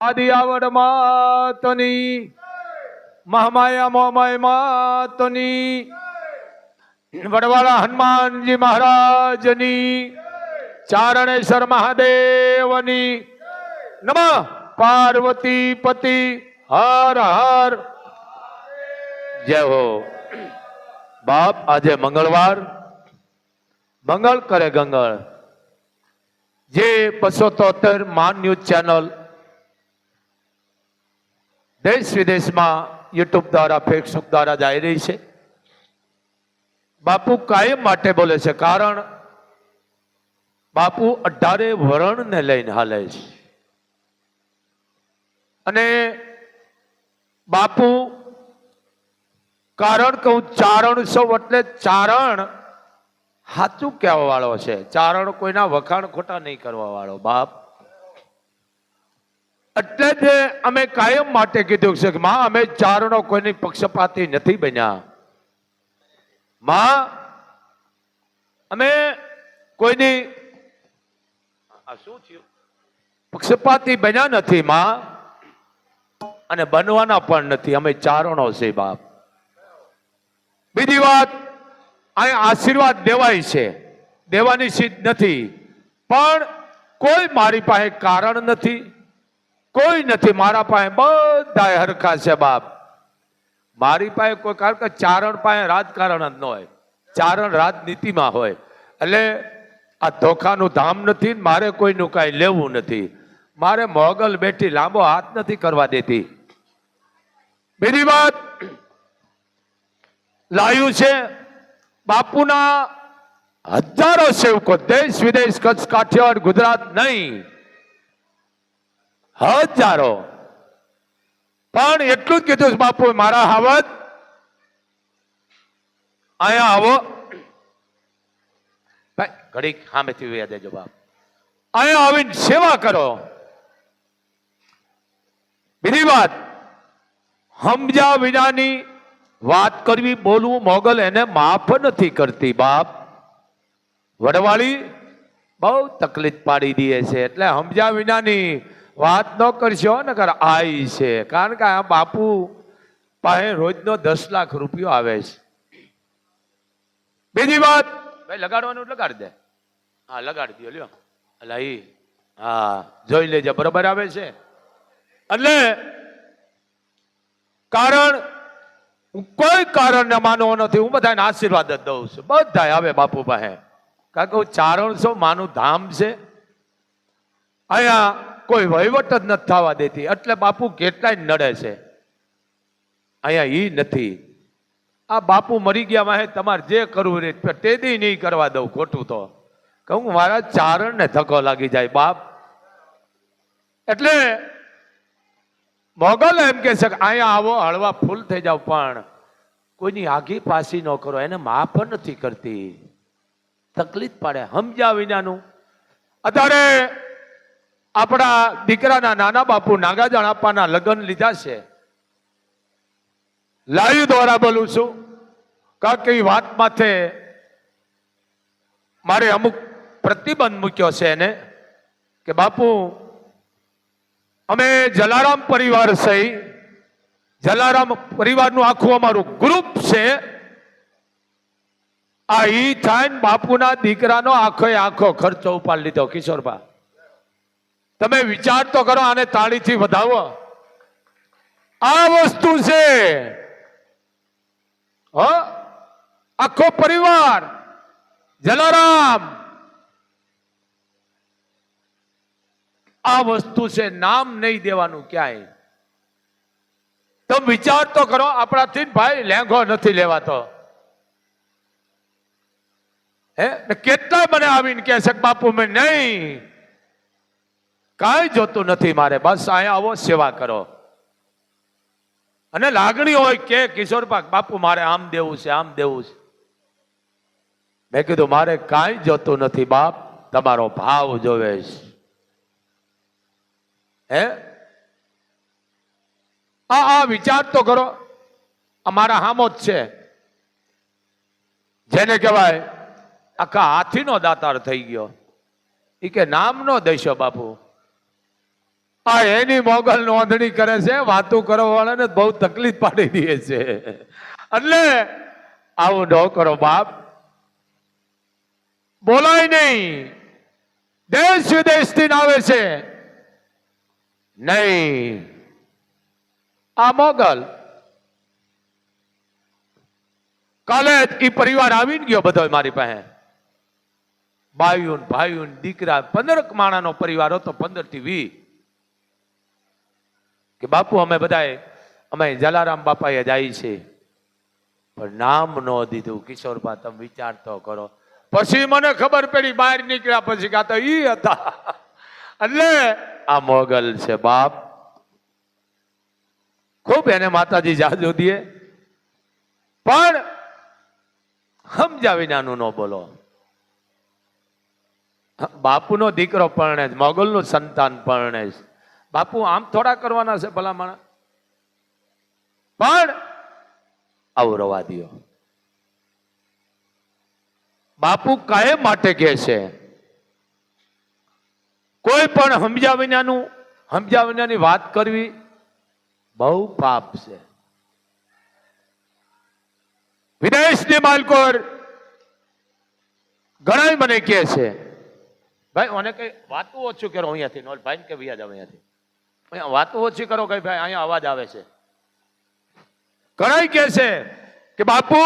આદિ આવડ માતની મહામાયા મોમાય માતની વડવાળા હનુમાનજી મહારાજની ચારણેશ્વર મહાદેવની નમ પાર્વતી પતિ હર હર જય હો બાપ આજે મંગળવાર મંગળ કરે ગંગળ જે બસો તોતેર માન ન્યૂઝ ચેનલ દેશ વિદેશમાં યુટ્યુબ દ્વારા, ફેસબુક દ્વારા જઈ રહી છે. બાપુ કાયમ માટે બોલે છે, કારણ બાપુ અઢારે વરણને લઈને હાલે છે. અને બાપુ, કારણ કે હું ચારણ સૌ એટલે ચારણ સાચું કહેવા વાળો છે. ચારણ કોઈના વખાણ ખોટા નહીં કરવા વાળો બાપ. એટલે જ અમે કાયમ માટે કીધું છે કે માં, અમે ચારણો કોઈની પક્ષપાતી નથી બન્યા. માં, અમે કોઈની આ શું થયું? પક્ષપાતી બન્યા નથી માં, અને બનવાના પણ નથી. અમે ચારણો છે બાપ. બીજી વાત અહીં આશીર્વાદ દેવાય છે. દેવાની સિદ્ધ નથી. પણ કોઈ મારી પાસે કારણ નથી. કોઈ નથી. મારા પાસે બધા હરખા છે બાપ. મારી પાસે કોઈ કારણ કે ચારણ પાસે રાજકારણ જ ન હોય. ચારણ રાજનીતિમાં હોય. એટલે આ ધોખાનું ધામ નથી મારે કોઈનું કાંઈ લેવું નથી. મારે મોગલ બેઠી લાંબો હાથ નથી કરવા દેતી. બીજી વાત લાવ્યું છે બાપુના હજારો સેવકો દેશ વિદેશ કચ્છ કાઠિયાવાડ ગુજરાત નહીં. હજારો. પણ એટલું જ કીધું બાપુ, મારા હાવત. અહીંયા આવો. ઘડીક સામેથી વ્યા દેજો, બાપ. અહીંયા આવીને સેવા કરો. બીજી વાત સમજા વિનાની વાત કરવી, બોલવું, મોગલ એને માફ નથી કરતી, બાપ. વડવાળી બહુ તકલીફ પાડી દે છે, એટલે સમજા વિનાની વાત ન કરશો ને કર આઈ છે. કારણ કે આ બાપુ પાસે રોજનો દસ લાખ રૂપિયો આવે છે. બીજી વાત. ભાઈ લગાડવાનું લગાડી દે. હા લગાડી દો લ્યો. અલા ઈ. હા જોઈ લેજે બરોબર આવે છે? એટલે કારણ હું કોઈ કારણને માનવો નથી. હું બધાને આશીર્વાદ જ દઉં છું. બધા આવે બાપુ પાસે. કારણ કે હું ચારણસો માનું ધામ છે. અહીંયા કોઈ વહીવટ જ નથી થવા દેતી. એટલે બાપુ કેટલાય નડે છે. અહીંયા એ નથી. આ બાપુ મરી ગયા વાહે તમારે જે કરવું રે તેદી નહીં કરવા દઉં ખોટું તો. કહું મારા ચારણને ધક્કો લાગી જાય, બાપ. એટલે મોગલ એમ કે છે કે અહીંયા આવો, હળવા ફૂલ થઈ જાવ પણ કોઈની આગી પાસી ન કરો, એને માફ નથી કરતી. તકલીફ પડે, સમજ્યા વિનાનું. અત્યારે આપણા દીકરાના નાના બાપુ નાગાજણ આપવાના લગ્ન લીધા છે. લાઈવ દ્વારા બોલું છું. કારણ કે વાત માથે મારે અમુક પ્રતિબંધ મૂક્યો છે એને કે બાપુ, અમે જલારામ પરિવાર સહી, જલારામ પરિવારનું આખું અમારું ગ્રુપ છે. આ ઈ થાય બાપુના દીકરાનો આખો આખો ખર્ચો ઉપાડ લીધો, કિશોરબા. તમે વિચાર તો કરો આને તાળીથી વધાવો. આ વસ્તુ છે. હ? આખો પરિવાર. જલારામ. આ વસ્તુ છે, નામ નહીં દેવાનું ક્યાંય. તમે વિચાર તો કરો, આપણાથી ભાઈ લેંઘો નથી લેવાતો. હે? કેટલા મને આવીને કહે છે બાપુ, મેં નહીં. કાંઈ જોતું નથી મારે. બસ અહીંયા આવો, સેવા કરો. અને લાગણી હોય કે કિશોર પાક, બાપુ, મારે આમ દેવું છે, આમ દેવું છે. મેં કીધું, મારે કાંઈ જોતું નથી બાપ, તમારો ભાવ જોવે છે. હે? આ આ વિચાર તો કરો. અમારા હામો જ છે. જેને કહેવાય, આખા હાથીનો દાતાર થઈ ગયો. એ કે નામનો દેશો બાપુ. આ એની મોગલ નોંધણી કરે છે, વાતો કરવા વાળાને બહુ તકલીફ પાડી દે છે. એટલે આવું ન કરો બાપ. બોલાય નહીં. દેશ વિદેશથી આવે છે. નહીં. આ મોગલ. કાલે ઈ પરિવાર આવીને ગયો બધો મારી પાસે. બાયુન ભાઈઓન દીકરા પંદર માણાનો પરિવાર હતો પંદરથી વી કે બાપુ, અમે બધાએ, અમે જલારામ બાપાએ જાય છે પણ નામ ન દીધું. કિશોરબા, તમે વિચાર કરો. પછી મને ખબર પડી, બહાર નીકળ્યા પછી કાતો ઈ હતા. એટલે આ મોગલ છે બાપ. ખૂબ એને માતાજી જાજુ દે પણ સમજાવીને આનું ન બોલો. બાપુનો દીકરો પરણે જ, મોગલનું સંતાન પરણે છે બાપુ, આમ થોડા કરવાના છે ભલા પણ આવું રવા દો બાપુ કાયમ માટે કહે છે? કોઈ પણ સમજ્યા વિનાનું સમજ્યા વિનાની વાત કરવી બહુ પાપ છે. વિદેશની માલકોર ઘણા મને કહે છે. ભાઈ મને કઈ વાતું ઓછું કરો અહીંયાથી, નોલ ભાઈ કે વ્યાજ આવે અહીંયાથી. અહીંયા વાતો ઓછી કરો કે ભાઈ, અહીંયા અવાજ આવે છે. ઘણા કે છે કે બાપુ,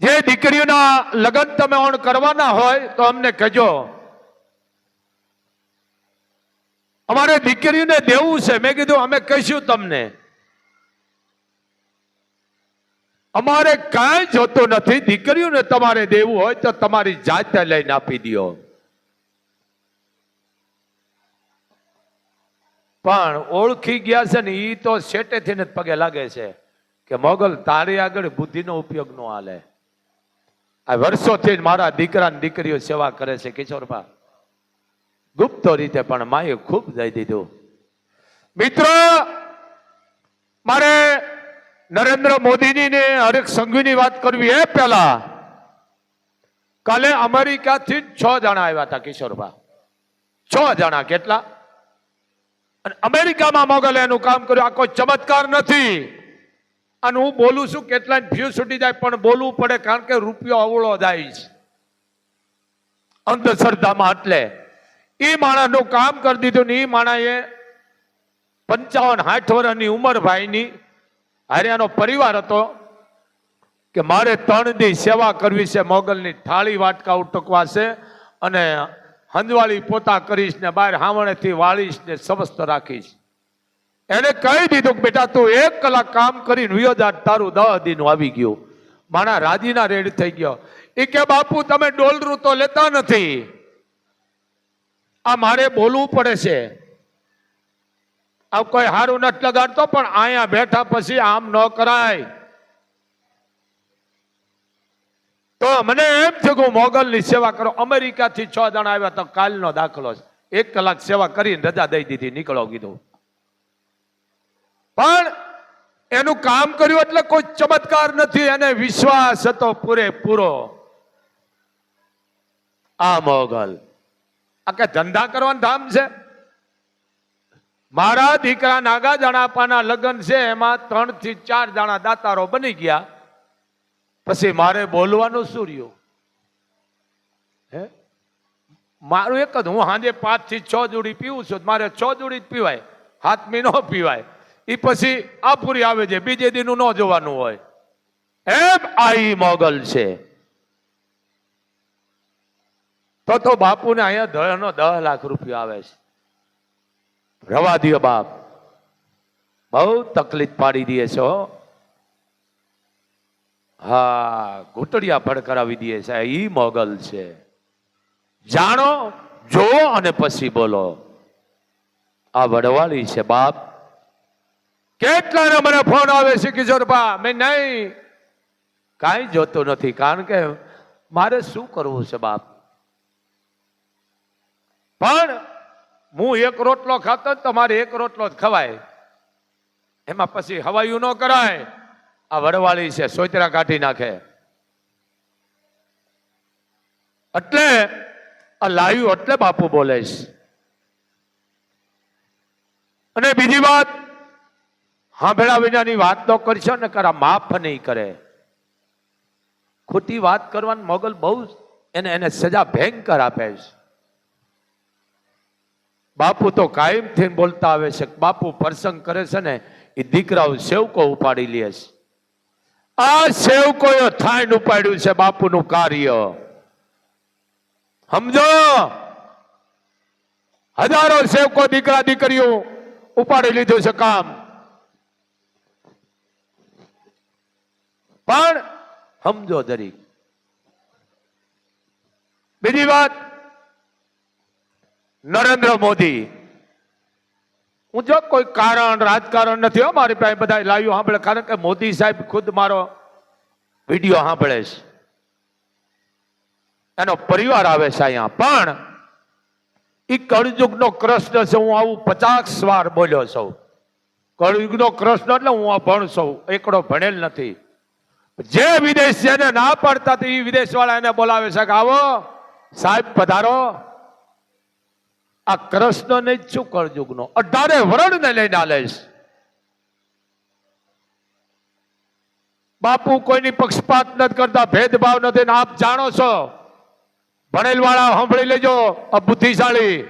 જે દીકરીઓના લગ્ન તમે ઓણ કરવાના હોય તો અમને કહેજો. અમારે દીકરીને દેવું છે. મેં કીધું, અમે કહીશું તમને. અમારે કાંઈ જોતું નથી. દીકરીઓને તમારે દેવું હોય તો તમારી જાતે લઈને આપી દો પણ ઓળખી ગયા છે ને એ તો શેટેથી જ પગે લાગે છે કે મોગલ તારી આગળ બુદ્ધિનો ઉપયોગ ન હાલે. આ વર્ષોથી જ મારા દીકરા ને દીકરીઓ સેવા કરે છે કિશોરભા ગુપ્ત રીતે પણ માએ ખૂબ જઈ દીધું. મિત્રો, મારે નરેન્દ્ર મોદીની ને હરેક સંઘવીની વાત કરવી એ પહેલા. કાલે અમેરિકાથી જ છ જણા આવ્યા હતા કિશોરભા છ જણા, કેટલા? અને અમેરિકામાં મોગલે એનું કામ કર્યું. આ કોઈ ચમત્કાર નથી. અને હું બોલું છું કેટલા ફ્યુ છૂટી જાય, પણ બોલવું પડે, કારણ કે રૂપિયો અવળો જાય છે. અંધશ્રદ્ધામાં એટલે. એ માણસનું કામ કરી દીધું ને એ માણસે પંચાવન સાઠ વર્ષની ઉંમર ભાઈની. હરિયાનો પરિવાર હતો કે મારે ત્રણ દી સેવા કરવી છે, મોગલની થાળી વાટકા ઉટકવા છે અને હંજવાળી પોતા કરીશ ને બહાર હાવણેથી વાળીશ ને સમસ્ત રાખીશ. એને કહી દીધું કે બેટા તું એક કલાક કામ કરીને વિયો તારું દહ દિન આવી ગયું. માણા રાજીના રેડ થઈ ગયો. એ કે, બાપુ, તમે ડોલરું તો લેતા નથી. આ મારે બોલવું પડે છે. આ કોઈ હારું નથી લગાડતો, પણ અહીંયા બેઠા પછી આમ ન કરાય. તો મને એમ થયું કે હું મોગલની સેવા કરો. અમેરિકાથી છ જણા આવ્યા તો કાલનો દાખલો છે. એક કલાક સેવા કરીને રજા દઈ દીધી, નીકળો કીધું. પણ એનું કામ કર્યું એટલે કોઈ ચમત્કાર નથી, એને વિશ્વાસ હતો પૂરેપૂરો. આ મોગલ. આ કે ધંધા કરવાનું ધામ છે? મારા દીકરા નાગા જણાપાના લગ્ન છે, એમાં ત્રણથી ચાર જણા દાતારો બની ગયા. પછી મારે બોલવાનું શું રહ્યું? હે? મારું એક જ, હું સાંજે પાંચથી છ જોડી પીવું છું મારે છ જોડી જ પીવાય. હાથમી ન પીવાય. એ પછી આ પૂરી આવે છે, બીજે દીનું ન જોવાનું હોય. એમ આઈ મોગલ છે. તો તો બાપુને અહીંયા ધળનો દહ લાખ રૂપિયા આવે છે. રવા દો બાપ. બહુ તકલીફ પાડી દે છે હો, ઘૂંટડિયા ભડકરાવી દે છે. એ મોગલ છે. જાણો જોવો અને પછી બોલો. આ વડવાળી છે, બાપ. કેટલાને મને ફોન આવે છે કિશોરભા મેં નહીં. કાંઈ જોતું નથી, કારણ કે મારે શું કરવું છે, બાપ? પણ હું એક રોટલો ખાતો તમારે એક રોટલો જ ખવાય. એમાં પછી હવાયું ન કરાય. આ વડવાળી છે સોતરા કાઢી નાખે. એટલે આ લાયું એટલે બાપુ બોલે છે. અને બીજી વાત હાંભળા વિનાની વાત તો કરશો ને કરા માફ નહીં કરે. ખોટી વાત કરવાની મોગલ બહુ એને એને સજા ભયંકર આપે છે. બાપુ તો કાયમ થઈને બોલતા આવે છે બાપુ પ્રસંગ કરે છે ને એ દીકરાઓ સેવકો ઉપાડી લે છે. આ સેવકોએ થાઈન ઉપાડ્યું છે બાપુનું કાર્ય. સમજો? હજારો સેવકો દીકરા દીકરીઓ ઉપાડી લીધું છે કામ. પણ સમજો દરેક બીજી વાત, નરેન્દ્ર મોદી. હું જો કોઈ કારણ, રાજકારણ નથી મારી પાસે બધા લાવ્યું સાંભળે. કારણ કે મોદી સાહેબ ખુદ મારો વીડિયો સાંભળે છે. એનો પરિવાર આવે છે અહીંયા. પણ એ કળયુગનો કૃષ્ણ છે, હું આવું પચાસ વાર બોલ્યો છું. કળયુગનો કૃષ્ણ એટલે હું આ ભણ છું, એકડો ભણેલ નથી. જે વિદેશ છે ના પડતા એ વિદેશ વાળા એને બોલાવે છે કે આવો, સાહેબ પધારો. આ કૃષ્ણ ને જ શું કળયુગનો અઢારે વરણ ને લઈને આલેશ બાપુ કોઈની પક્ષપાત નથી કરતા, ભેદભાવ નથી આપ જાણો છો. ભણેલ વાળા સાંભળી લેજો બુદ્ધિશાળી.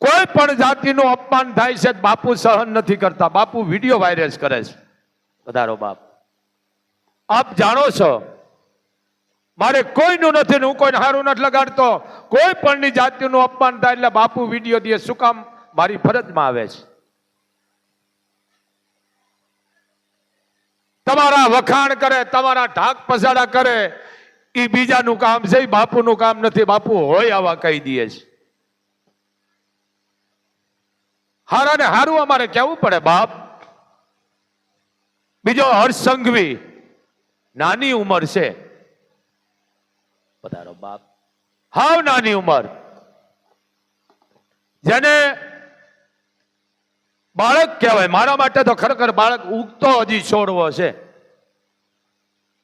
કોઈ પણ જાતિનું અપમાન થાય છે બાપુ સહન નથી કરતા. બાપુ વીડિયો વાયરસ કરે છે. વધારો બાપ. આપ જાણો છો મારે કોઈનું નથી હું કોઈને હારું નથી લગાડતો. કોઈ પણની જાતિનું અપમાન થાય એટલે બાપુ વીડિયો દે શું કામ? મારી ફરજમાં આવે છે. તમારા વખાણ કરે, તમારા ઢાક પસાડા કરે એ બીજાનું કામ છે બાપુનું કામ નથી. બાપુ હોય આવા કહી દે છે. હારાને હારું અમારે કેવું પડે, બાપ. બીજો હર્ષ સંઘવી. નાની ઉંમર છે. પધારો, બાપ. હાવ નાની ઉંમર. જેને બાળક કહેવાય, મારા માટે તો ખરેખર બાળક ઉગતો હજી છોડવો છે.